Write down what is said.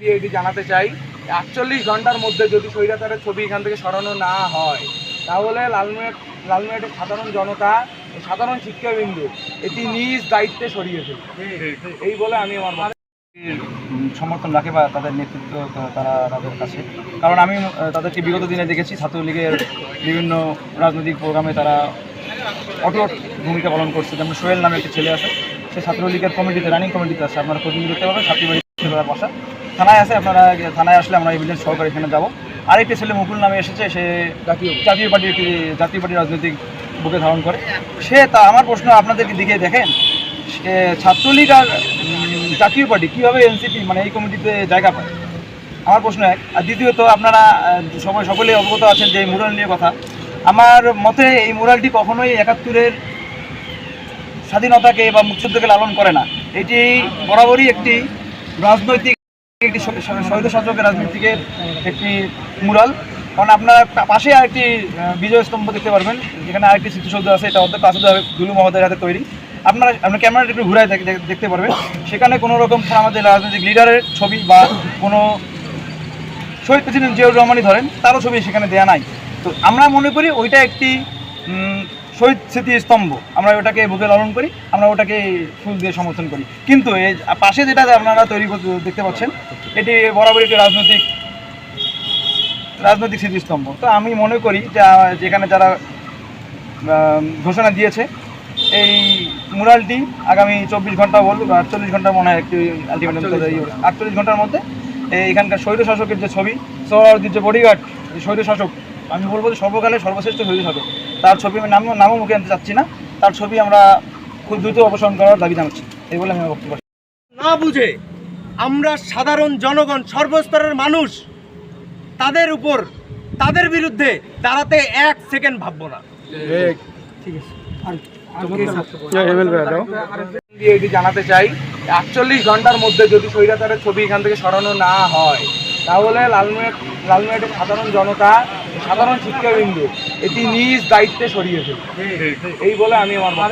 দিয়ে এটি জানাতে চাই। আটচল্লিশ ঘণ্টার মধ্যে যদি স্বৈরাচারের ছবি এখান থেকে সরানো না হয়, তাহলে লালমিয়াট লালমিয়াটের সাধারণ জনতা, সাধারণ শিক্ষাবিন্দু এটি নিজ দায়িত্বে সরিয়ে ফেলবে। এই বলে আমি আমার সমর্থন রাখে বা তাদের নেতৃত্ব তারা তাদের কাছে। কারণ আমি তাদেরকে বিগত দিনে দেখেছি, ছাত্রলীগের বিভিন্ন রাজনৈতিক প্রোগ্রামে তারা অটুট ভূমিকা পালন করছে। যেমন সোহেল নামে একটি ছেলে আছে, সে ছাত্রলীগের কমিটিতে, রানিং কমিটিতে আছে। আপনারা প্রতিনিধি দেখতে পাবেন ছাত্রীবাড়ি বসা। থানায় আছে আপনারা থানায় আসলে আমরা এভিডেন্স সহকারে এখানে যাব। আরেকটি ছেলে মুকুল নামে এসেছে সে জাতীয় জাতীয় পার্টির একটি জাতীয় পার্টির রাজনৈতিক বুকে ধারণ করে। সে তা আমার প্রশ্ন আপনাদেরকে দিকে দেখেন? সে ছাত্রলীগ আর জাতীয় পার্টি কীভাবে এনসিপি মানে এই কমিটিতে জায়গা পায়? আমার প্রশ্ন এক। আর দ্বিতীয়ত আপনারা সবাই সকলেই অবগত আছেন যে মুরাল নিয়ে কথা। আমার মতে এই মুরালটি কখনোই একাত্তরের স্বাধীনতাকে বা মুক্তিযুদ্ধকে লালন করে না। এটি বরাবরই একটি রাজনৈতিক একটি শহীদ শাসকের রাজনীতিকের একটি মুরাল। কারণ আপনার পাশে আরেকটি বিজয় স্তম্ভ দেখতে পারবেন, যেখানে আরেকটি স্মৃতিসৌধ আছে, এটা অর্ধেক কাছে দুলু মহোদয়ের হাতে তৈরি। আপনারা আপনার ক্যামেরাটা একটু ঘুরায় দেখ- দেখ- দেখতে পারবেন। সেখানে কোনো রকম আমাদের রাজনৈতিক লিডারের ছবি বা কোনো শহীদ প্রেসিডেন্ট জিয়াউর রহমানই ধরেন, তারও ছবি সেখানে দেয়া নাই। তো আমরা মনে করি ওইটা একটি শহীদ স্মৃতি স্তম্ভ। আমরা ওটাকে বুকে লালন করি, আমরা ওটাকে ফুল দিয়ে সমর্থন করি। কিন্তু পাশে যেটা আপনারা তৈরি দেখতে পাচ্ছেন এটি বরাবরই একটি রাজনৈতিক রাজনৈতিক স্মৃতিস্তম্ভ। তো আমি মনে করি যে যেখানে যারা ঘোষণা দিয়েছে এই মুরালটি আগামী চব্বিশ ঘণ্টা বলব বা আটচল্লিশ ঘণ্টার মনে হয় একটি আলটিমেটাম আটচল্লিশ ঘণ্টার মধ্যে এই এখানকার স্বৈর শাসকের যে ছবি সোহরাওয়ার্দীর যে বডিগার্ড যে স্বৈর শাসক আমি বলব যে সর্বকালের সর্বশ্রেষ্ঠ স্বৈর শাসক তার ছবি আমি নাম নামও মুখে আনতে চাচ্ছি না তার ছবি আমরা খুব দ্রুত অপসারণ করার দাবি জানাচ্ছি এই বলে আমি আমার বক্তব্য না বুঝে। আমরা সাধারণ জনগণ সর্বস্তরের মানুষ তাদের উপর তাদের বিরুদ্ধে দাঁড়াতে এক সেকেন্ড ভাববো না। দিয়ে এটি জানাতে চাই আটচল্লিশ ঘণ্টার মধ্যে যদি স্বৈরাচারের ছবি এখান থেকে সরানো না হয় তাহলে লালমিয়াট লালমিয়াটের সাধারণ জনতা সাধারণ শিক্ষাবিন্দু এটি নিজ দায়িত্বে সরিয়ে ফেলবে। এই বলে আমি আমার